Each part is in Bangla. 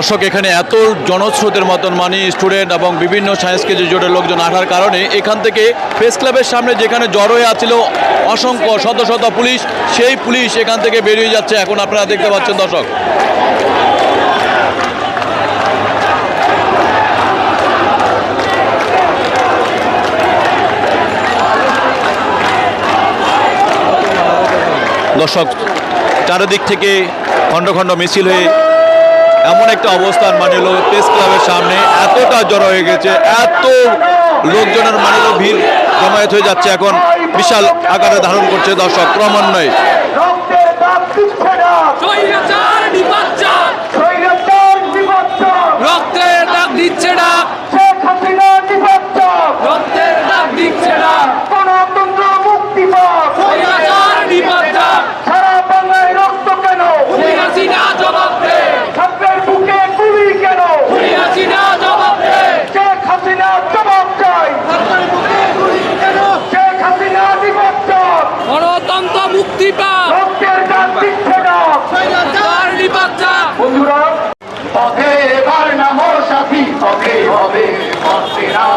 দর্শক, এখানে এত জনস্রোতের মতন মানে স্টুডেন্ট এবং বিভিন্ন সায়েন্সকেজি জোটের লোকজন আসার কারণে এখান থেকে প্রেস ক্লাবের সামনে যেখানে জড়ো হয়ে আছিল অসংখ্য শত শত পুলিশ, সেই পুলিশ এখান থেকে বেরিয়ে যাচ্ছে। এখন আপনারা দেখতে পাচ্ছেন দর্শক। দর্শক, চারিদিক থেকে খণ্ড খণ্ড মিছিল হয়ে এমন একটা অবস্থান মানে হলো প্রেস ক্লাবের সামনে এতটা জড়ো হয়ে গেছে, এত লোকজনের মানে ভিড় জমায়েত হয়ে যাচ্ছে এখন। বিশাল আকারে ধারণ করছে দর্শক ক্রমান্বয়ে। পথে হবে পথেরা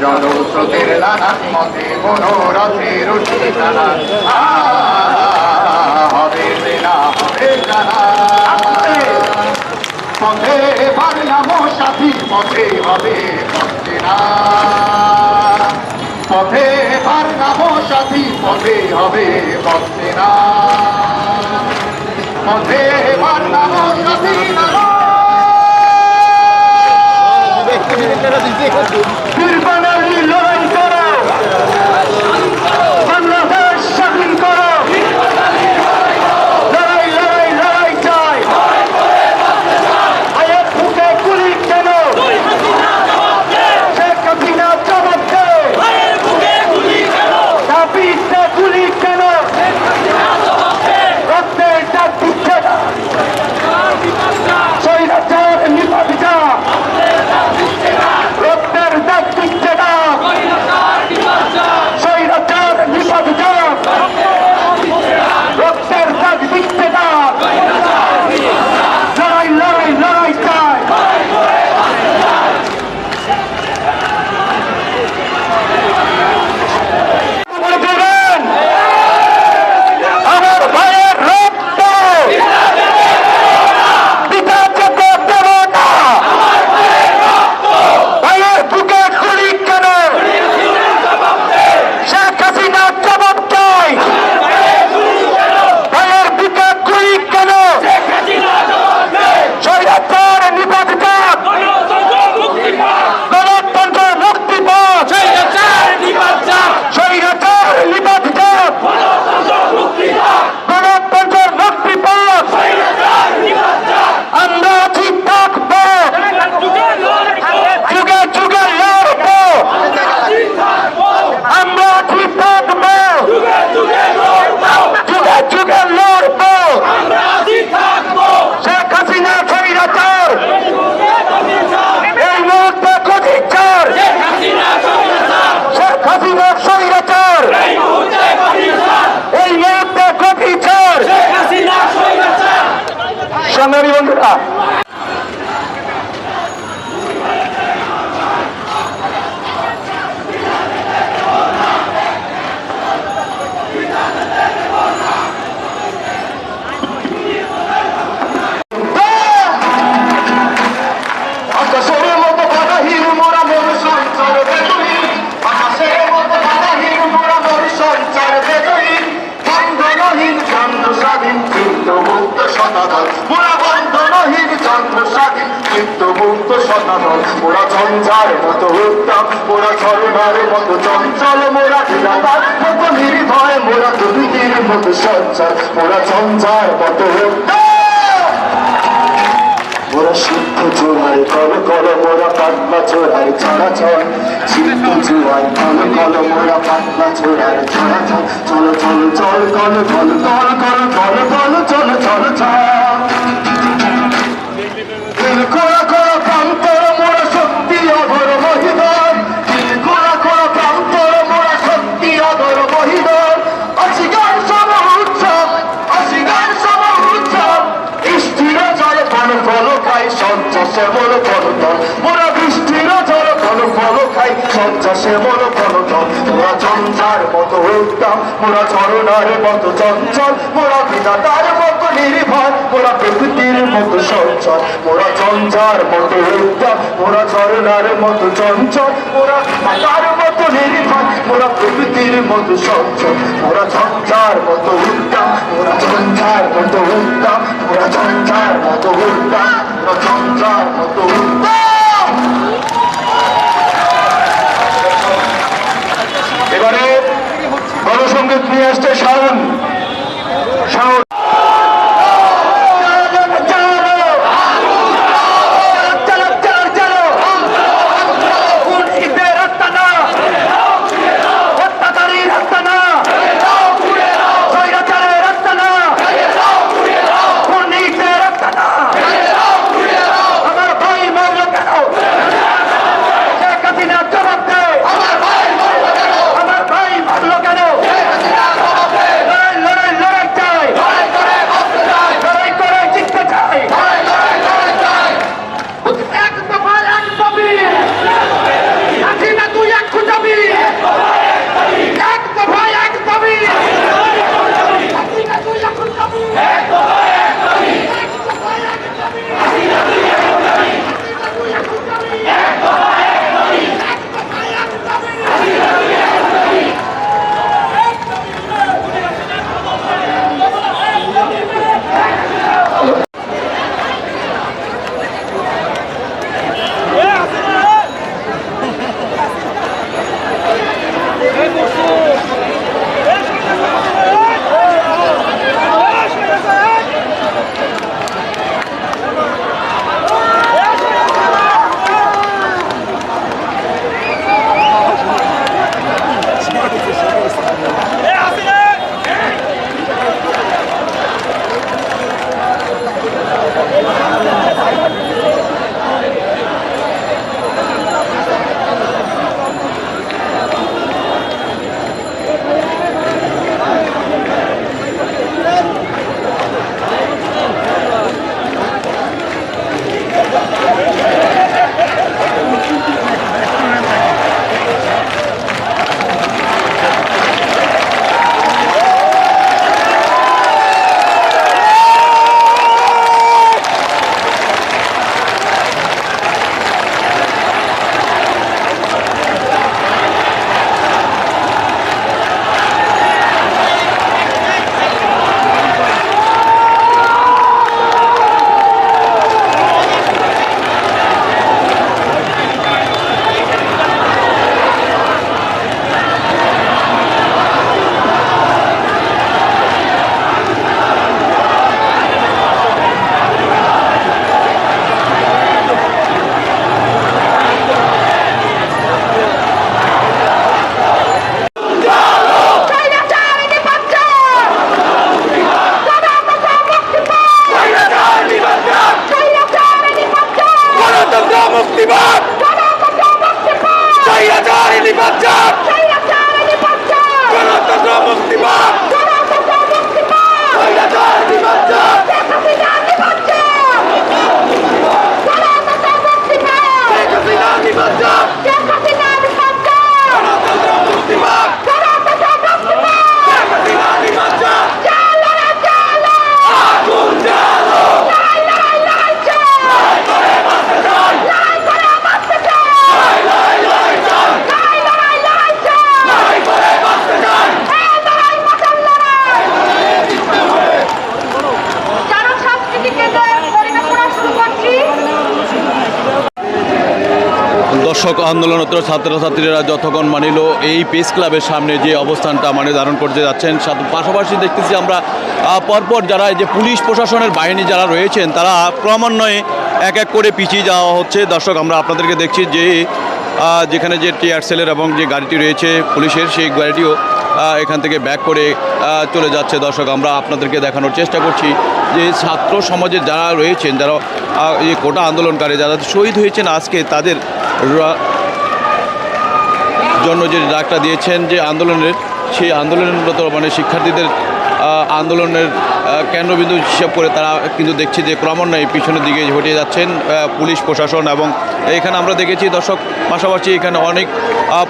জনস্রোতের লাগান মতে মনোরথের ঠিকানা হবে সেনা হবে জানা। সাথী, পথে হবে পথেরা পথে নামো সাথী, পথে হবে পথেরা পথে নামো সাথী Quero dizer contigo. বন্ধুরা চিত্ত মুক্ত সনাতন মোরা ঝঞ্ঝার মতো উত্তম মোরা ঝরনার মতো চঞ্চল, মোরা ঢিলাতার মতো নির্ভয়, মোরা দুর্নীতির মতো সঞ্চার মোরা ঝঞ্ঝার মতো মোরা সিদ্ধ জোয়ার, কল কল, মোরা পাতলা চোরার ছড়া ছড়। সিদ্ধ জোয়ার, কল কল, মোরা পাতলা চোরার ছড়া ছড়। চলো চলো, চল কল সঞ্চা শ্যামল ফলতল মোরা চঞ্চার মতো উত্তম, মোরা ঝরনার মতো চঞ্চল, মোরা বিধাতার মতো নির্ভর, মোরা প্রকৃতির মতো সঞ্চল। মোরা চঞ্চার মতো উত্তম, মোরা ঝরনার মতো চঞ্চল, মোরা বিধাতার মতো নির্ভর, মোরা প্রকৃতির মতো সঞ্চল। মোরা চঞ্চার মতো উত্তম, মোরা চঞ্চার মতো উত্তম, মোরা চঞ্চার মতো উত্তম, মোরা চঞ্চার মতো উত্তম। গণসংগীত নিয়ে আসছে শাওন দর্শক আন্দোলনরত ছাত্রছাত্রীরা যতক্ষণ মানিল, এই প্রেস ক্লাবের সামনে যে অবস্থানটা মানে ধারণ করতে যাচ্ছেন পাশাপাশি দেখতেছি আমরা পরপর যারা যে পুলিশ প্রশাসনের বাহিনী যারা রয়েছেন, তারা ক্রমান্বয়ে এক এক করে পিছিয়ে যাওয়া হচ্ছে। দর্শক, আমরা আপনাদেরকে দেখছি যে যেখানে যে টিআর সেলের এবং যে গাড়িটি রয়েছে পুলিশের, সেই গাড়িটিও এখান থেকে ব্যাক করে চলে যাচ্ছে। দর্শক, আমরা আপনাদেরকে দেখানোর চেষ্টা করছি যে ছাত্র সমাজে যারা রয়েছেন, যারা এই কোটা আন্দোলনকারী, যারা শহীদ হয়েছেন আজকে, তাদের জন্য যে ডাকটা দিয়েছেন যে আন্দোলনের, সেই আন্দোলনরত মানে শিক্ষার্থীদের আন্দোলনের কেন্দ্রবিন্দু হিসাব করে তারা কিন্তু দেখছি যে ক্রমান্বয়ে পিছনের দিকে হটিয়ে যাচ্ছেন পুলিশ প্রশাসন এবং এখানে আমরা দেখেছি দর্শক পাশাপাশি এখানে অনেক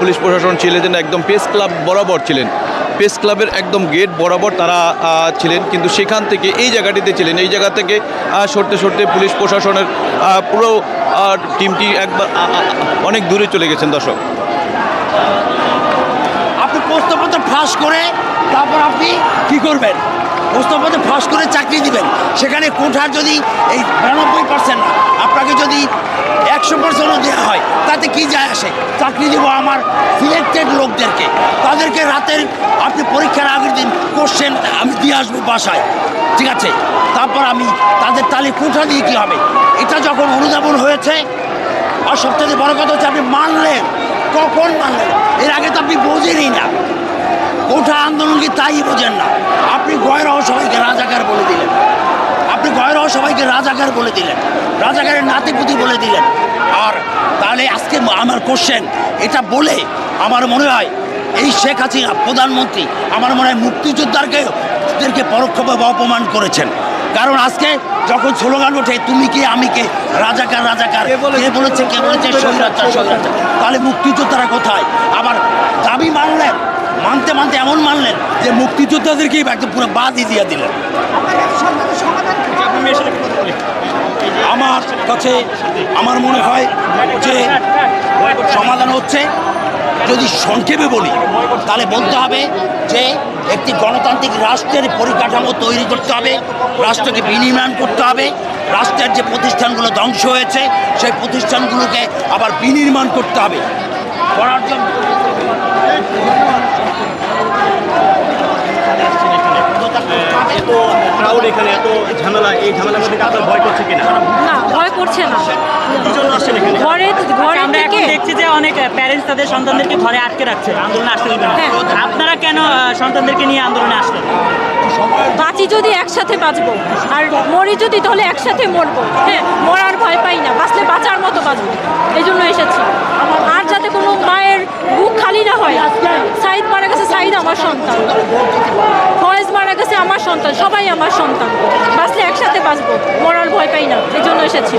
পুলিশ প্রশাসন ছিলেন, একদম প্রেস ক্লাব বরাবর ছিলেন। প্রেস ক্লাবের একদম গেট বরাবর তারা ছিলেন। কিন্তু সেখান থেকে এই জায়গাটিতে ছিলেন। এই জায়গা থেকে সরতে সরতে পুলিশ প্রশাসনের পুরো টিমটি একবার অনেক দূরে চলে গেছেন দর্শক। আপনি প্রশ্নপত্র ফাঁস করে তারপর আপনি কি করবেন? প্রশ্নপত্র ফাঁস করে চাকরি দিবেন। সেখানে কোঠার যদি এই বিরানব্বই পার্সেন্ট আপনাকে যদি একশো পার্সেন্টও দেওয়া হয়, তাতে কি যায় আসে? চাকরি দিব আমার সিলেক্টেড লোকদেরকে। আপনি পরীক্ষার আগের দিন কোশ্চেন আমি দিয়ে আসব বাসায়। ঠিক আছে? তারপর আমি তাদের তালে কোঠা দিয়ে কী হবে? এটা যখন অনুধাবন হয়েছে, আর সবথেকে বড় কথা হচ্ছে আপনি মানলেন। কখন মানলেন? এর আগে তো আপনি বোঝেনই না। কোঠা আন্দোলনকে তাই বোঝেন না। আপনি গয়রাহ সবাইকে রাজাকার বলে দিলেন। আপনি গয়রাহ সবাইকে রাজাকার বলে দিলেন। রাজাকারের নাতিপুতি বলে দিলেন। আর তাহলে আজকে আমার কোশ্চেন এটা বলে আমার মনে হয় এই শেখ হাসিনা প্রধানমন্ত্রী আমার মনে হয় মুক্তিযোদ্ধাকে দেরকে পরোক্ষভাবে অপমান করেছেন। কারণ আজকে যখন স্লোগান ওঠে তুমি কে আমি কে? রাজাকার রাজাকার। কে বলেছে? কে বলেছে? স্বৈরাচার স্বৈরাচার। তাহলে মুক্তিযোদ্ধারা কোথায়? আবার দাবি মানলেন মানতে মানতে এমন মানলেন যে মুক্তিযোদ্ধাদেরকেই একদম পুরো বাদই দিয়ে দিলেন। আমার কাছে আমার মনে হয় যে সমাধান হচ্ছে। যদি সংক্ষেপে বলি, তাহলে বলতে হবে যে একটি গণতান্ত্রিক রাষ্ট্রের পরিকাঠামো তৈরি করতে হবে, রাষ্ট্রকে বিনির্মাণ করতে হবে, রাষ্ট্রের যে প্রতিষ্ঠানগুলো ধ্বংস হয়েছে, সেই প্রতিষ্ঠানগুলোকে আবার বিনির্মাণ করতে হবে। করার জন্য এত ক্রাউড এখানে এত ঝামেলা এই ঝামেলার মধ্যে আপনার ভয় করছে কিনা? না ভয় করছে না। কি জন্য আসছেন এখানে? ঘরে ঘরে আমরা এখন দেখছি যে অনেক প্যারেন্টস তাদের সন্তানদেরকে ঘরে আটকে রাখছে। আন্দোলনে আসতে দিবে হ্যাঁ। আপনারা কেন সন্তানদেরকে নিয়ে আন্দোলনে আসলেন? বাঁচি যদি একসাথে বাঁচবো আর মরি যদি তাহলে একসাথে মরবো। হ্যাঁ মরার ভয় পাই না বাঁচলে বাঁচার মতো বাঁচবো। এই জন্য এসেছি। আর যাতে কোনো মায়ের বুক খালি না হয় সাইদ মারা গেছে সাইদ আমার সন্তান। ফয়েজ মারা কাছে আমার সন্তান, সবাই আমার সন্তান। বাঁচলে একসাথে বাঁচবো, মরার ভয় পাই না, এই জন্য এসেছি।